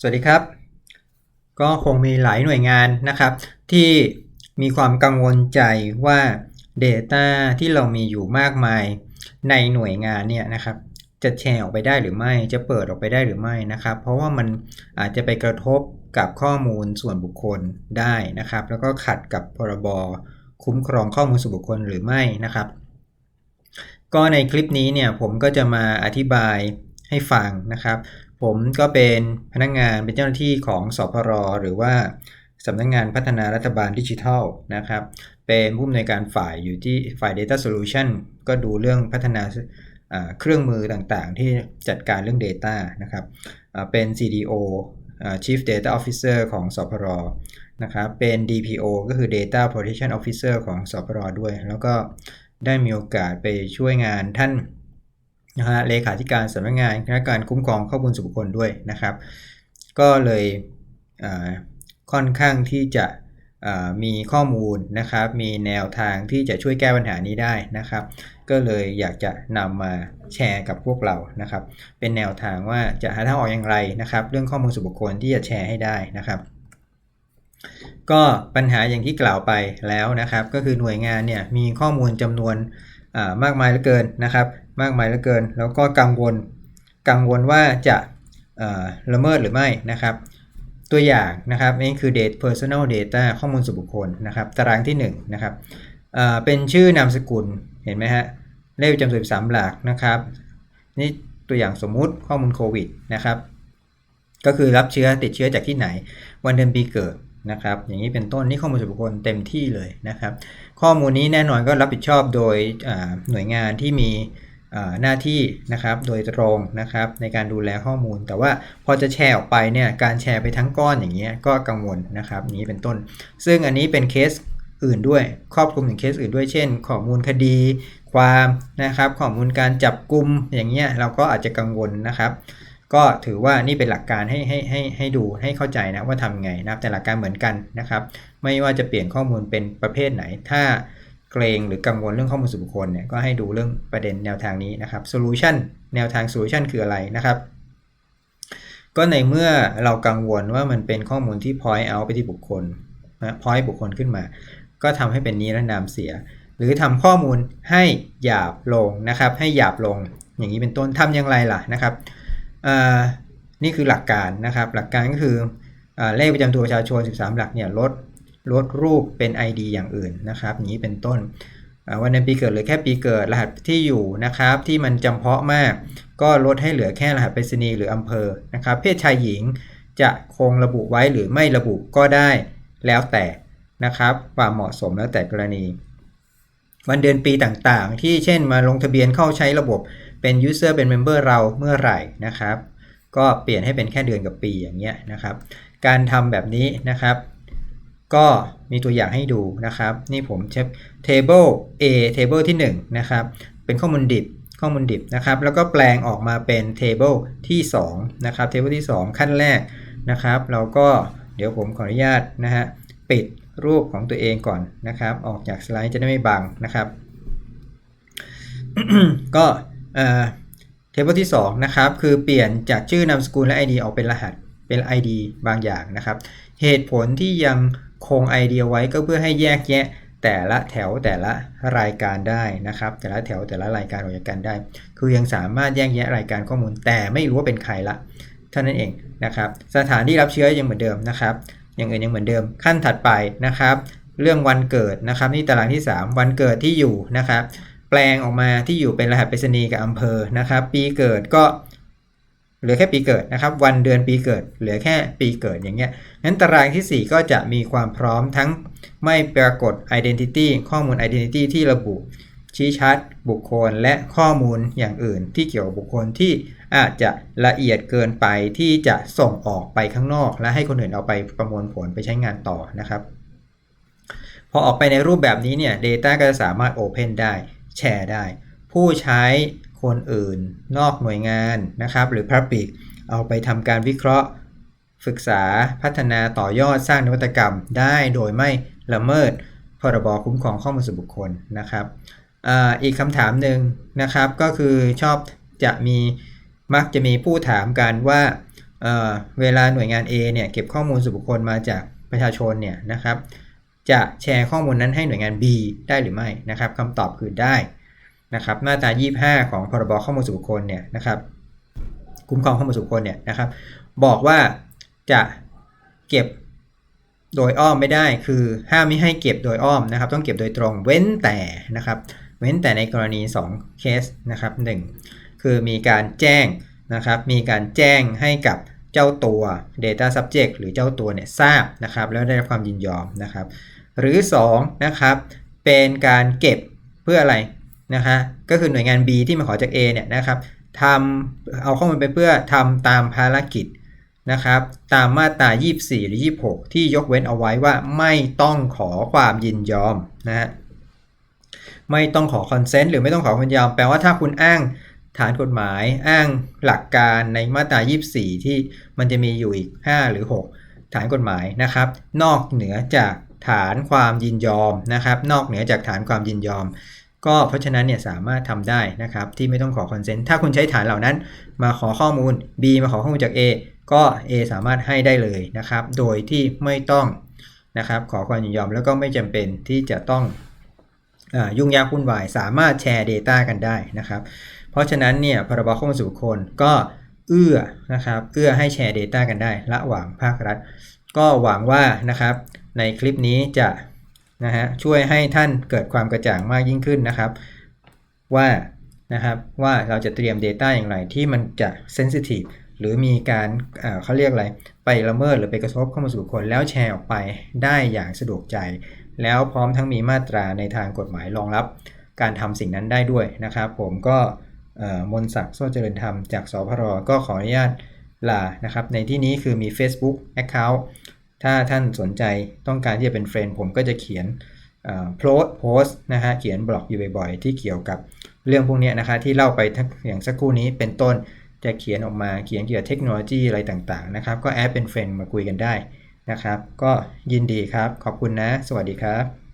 สวัสดีครับ ก็คงมีหลายหน่วยงานนะครับ ที่มีความกังวลใจว่า Data ที่เรามีอยู่มากมายในหน่วยงานเนี่ยนะครับจะแชร์ออกไปได้หรือไม่ จะเปิดออกไปได้หรือไม่นะครับ เพราะว่ามันอาจจะไปกระทบกับข้อมูลส่วนบุคคลได้นะครับ แล้วก็ขัดกับพรบคุ้มครองข้อมูลส่วนบุคคลหรือไม่นะครับ ก็ในคลิปนี้เนี่ยผมก็จะมาอธิบาย ให้ฟังนะครับ ผมก็เป็นพนักงงานเป็นเจ้าหน้าที่ของสพรหรือว่าสำนักงงานพัฒนารัฐบาลดิจิทัลนะครับ เป็นผู้อำนวยการฝ่ายอยู่ที่ฝ่าย Data Solution ก็ดูเรื่องพัฒนาเครื่องมือต่างๆ ที่จัดการเรื่อง Data นะครับเป็น CDO Chief Data Officer ของสพรนะครับเป็น DPO ก็คือ Data Protection Officer ของสพรด้วย แล้วก็ได้มีโอกาสไปช่วยงานท่าน นะฮะเลขาธิการสำนักงงานคณะการคุ้มครองข้อมูลส่วนบุคคลด้วยนะครับ ก็เลยค่อนข้างที่จะมีข้อมูลนะครับ มีแนวทางที่จะช่วยแก้ปัญหานี้ได้นะครับ ก็เลยอยากจะนำมาแชร์กับพวกเรานะครับ เป็นแนวทางว่าจะหาทางออกอย่างไรนะครับ เรื่องข้อมูลส่วนบุคคลที่จะแชร์ให้ได้นะครับ ก็ปัญหาอย่างที่กล่าวไปแล้วนะครับ ก็คือหน่วยงานเนี่ยมีข้อมูลจำนวนมากมายเหลือเกินนะครับ มากมายเหลือเกิน แล้วก็กังวลกังวลว่าจะละเมิดหรือไม่นะครับ ตัวอย่างนะครับนี่คือ data personal data ข้อมูลส่วนบุคคลนะครับตารางที่1นะครับเป็นชื่อนามสกุลเห็นไหมฮะเลขประจำตัวสามหลักนะครับนี่ตัวอย่างสมมุติข้อมูลโควิดนะครับก็คือรับเชื้อติดเชื้อจากที่ไหน วันเดือนปีเกิดนะครับอย่างนี้เป็นต้นนี่ข้อมูลส่วนบุคคลเต็มที่เลยนะครับ ข้อมูลนี้แน่นอนก็รับผิดชอบโดยหน่วยงานที่มี หน้าที่นะครับโดยตรงนะครับในการดูแลข้อมูล แต่ว่าพอจะแชร์ออกไปเนี่ยการแชร์ไปทั้งก้อนอย่างเงี้ยก็กังวลนะครับนี้เป็นต้น ซึ่งอันนี้เป็นเคสอื่นด้วยครอบคลุมถึงเคสอื่นด้วยเช่น ข้อมูลคดี ความนะครับข้อมูลการจับกลุ่มอย่างเงี้ยเราก็อาจจะกังวลนะครับ ก็ถือว่านี่เป็นหลักการให้ให้ให้ให้ดูให้เข้าใจนะว่าทำไงนะแต่หลักการเหมือนกันนะครับ ไม่ว่าจะเปลี่ยนข้อมูลเป็นประเภทไหนถ้า เกรงหรือกังวลเรื่องข้อมูลส่วนบุคคลเนี่ยก็ให้ดูเรื่องประเด็นแนวทางนี้นะครับโซลูชันแนวทางโซลูชันคืออะไรนะครับก็ในเมื่อเรากังวลว่ามันเป็นข้อมูลที่ point out ไปที่บุคคลนะ point บุคคลขึ้นมา ก็ทำให้เป็นนิรนามเสีย หรือทำข้อมูลให้หยาบลงนะครับ ให้หยาบลงอย่างนี้เป็นต้นทำอย่างไรล่ะนะครับนี่คือหลักการนะครับ หลักการก็คืออเลขประจำตัวประชาชน 13 หลักเนี่ยลด ลดรูปเป็น ID อย่างอื่นนะครับนี้เป็นต้นวันเดือนปีเกิดหรือแค่ปีเกิดรหัสที่อยู่นะครับที่มันจำเพาะมาก ก็ลดให้เหลือแค่รหัสไปรษณีย์หรืออำเภอนะครับเพศชายหญิงจะคงระบุไว้หรือไม่ระบุก็ได้แล้วแต่นะครับความเหมาะสมแล้วแต่กรณี วันเดือนปีต่างๆ ที่เช่นมาลงทะเบียนเข้าใช้ระบบเป็น user เป็น member เราเมื่อไหร่นะครับ ก็เปลี่ยนให้เป็นแค่เดือนกับปีอย่างเงี้ยนะครับ การทำแบบนี้นะครับ ก็มีตัวอย่างให้ดูนะครับ นี่ผมเช็ค table A table ที่1นะครับเป็นข้อมูลดิบข้อมูลดิบนะครับแล้วก็แปลงออกมาเป็น table ที่2นะครับ table ที่ 2 ขั้นแรกนะครับเราก็เดี๋ยวผมขออนุญาตนะฮะปิดรูปของตัวเองก่อนนะครับ ออกจากสไลด์จะได้ไม่บังนะครับก็เทเบิลที่2นะครับคือเปลี่ยนจากชื่อนามสกุลและ ID ออกเป็นรหัสเป็น ID บางอย่างนะครับ เหตุผลที่ยัง คงไอเดียไว้ก็เพื่อให้แยกแยะแต่ละแถวแต่ละรายการได้นะครับ แต่ละแถวแต่ละรายการออกจากกันได้ คือยังสามารถแยกแยะรายการข้อมูล แต่ไม่รู้ว่าเป็นใครละเท่านั้นเองนะครับ สถานที่รับเชื้อยังเหมือนเดิมนะครับอย่างอื่นยังเหมือนเดิมขั้นถัดไปนะครับ เรื่องวันเกิดนะครับ นี่ตารางที่ 3 วันเกิดที่อยู่นะครับ แปลงออกมาที่อยู่เป็นรหัสไปรษณีย์กับอำเภอนะครับ ปีเกิดก็ เหลือแค่ปีเกิดนะครับ วันเดือนปีเกิด เหลือแค่ปีเกิดอย่างเงี้ยนั้นตารางที่ 4 ก็จะมีความพร้อมทั้งไม่ปรากฏ identity ข้อมูล identity ที่ระบุ ชี้ชัด บุคคลและข้อมูลอย่างอื่น ที่เกี่ยวกับบุคคลที่อาจจะละเอียดเกินไปที่จะส่งออกไปข้างนอก และให้คนอื่นเอาไปประมวลผลไปใช้งานต่อนะครับ พอออกไปในรูปแบบนี้เนี่ย Data ก็จะสามารถ Open ได้ แชร์ได้ ผู้ใช้ คนอื่น นอกหน่วยงานนะครับ หรือ Public เอาไปทำการวิเคราะห์ ศึกษาพัฒนาต่อยอดสร้างนวัตกรรมได้โดยไม่ละเมิดพรบคุ้มครองข้อมูลส่วนบุคคลนะครับออีกคำถามหนึ่งนะครับก็คือชอบจะมีมักจะมีผู้ถามกันว่าเเวลาหน่วยงาน A เนี่ยเก็บข้อมูลส่วนบุคคลมาจากประชาชนเนี่ยนะครับจะแชร์ข้อมูลนั้นให้หน่วยงาน B ได้หรือไม่นะครับคำตอบคือได้ นะครับมาตรา 25 ของพรบข้อมูลส่วนบุคคลเนี่ยนะครับคุ้มครองข้อมูลส่วนบุคคลเนี่ยนะครับบอกว่าจะเก็บโดยอ้อมไม่ได้คือห้ามไม่ให้เก็บโดยอ้อมนะครับ ต้องเก็บโดยตรงเว้นแต่นะครับเว้นแต่ในกรณี 2 เคสนะครับ 1 คือมีการแจ้งนะครับมีการแจ้งให้กับเจ้าตัว Data Subject หรือเจ้าตัวเนี่ยทราบนะครับแล้วได้รับความยินยอมนะครับ หรือ2นะครับเป็นการเก็บเพื่ออะไร นะฮะก็คือหน่วยงาน B ที่มาขอจาก A เนี่ยนะครับทำเอาข้อมูลไปเพื่อทำตามภารกิจนะครับตามมาตรา 24 หรือ 26 ที่ยกเว้นเอาไว้ว่าไม่ต้องขอความยินยอมนะฮะไม่ต้องขอคอนเซนต์หรือไม่ต้องขอความยินยอม แปลว่าถ้าคุณอ้างฐานกฎหมายอ้างหลักการในมาตรา 24 ที่มันจะมีอยู่อีก 5 หรือ 6 ฐานกฎหมายนะครับ นอกเหนือจากฐานความยินยอมนะครับ นอกเหนือจากฐานความยินยอม ก็เพราะฉะนั้นเนี่ยสามารถทำได้นะครับที่ไม่ต้องขอคอนเซนต์ถ้าคุณใช้ฐานเหล่านั้น มาขอข้อมูล B มาขอข้อมูลจาก A ก็ A สามารถให้ได้เลยนะครับ โดยที่ไม่ต้องนะครับขอความยินยอมแล้วก็ไม่จำเป็นที่จะต้องอยุ่งยากวุ่นวาย สามารถแชร์ Data กันได้นะครับ เพราะฉะนั้นเนี่ยพรบข้อมูลส่วนบุคคลก็เอื้อนะครับเอื้อให้แชร์ Data กันได้ระหว่างภาครัฐ ก็หวังว่านะครับในคลิปนี้จะ นะฮะช่วยให้ท่านเกิดความกระจ่างมากยิ่งขึ้นนะครับ ว่านะครับว่าเราจะเตรียม Data อย่างไรที่มันจะ Sensitive หรือมีการเขาเรียกอะไร ไปละเมิดหรือไปกระทบเข้อมูลส่วนแล้วแชร์ออกไปได้อย่างสะดวกใจ แล้วพร้อมทั้งมีมาตราในทางกฎหมายรองรับ การทำสิ่งนั้นได้ด้วยนะครับ ผมก็มนศักดิ์โซเจริญธรรมจากสพรก็ขออนุญาตลานะครับ ในที่นี้คือมี Facebook Account ถ้าท่านสนใจต้องการที่จะเป็นเฟรนด์ผมก็จะเขียนโพสโพสนะฮะเขียนบล็อกอยู่บ่อยๆ ที่เกี่ยวกับเรื่องพวกนี้นะคะที่เล่าไปอย่างสักครู่นี้เป็นต้นจะเขียนออกมาเขียนเกี่ยวกับเทคโนโลยีอะไรต่างๆนะครับก็แอดเป็นเฟรนด์มาคุยกันได้นะครับ ก็ยินดีครับ ขอบคุณนะ สวัสดีครับ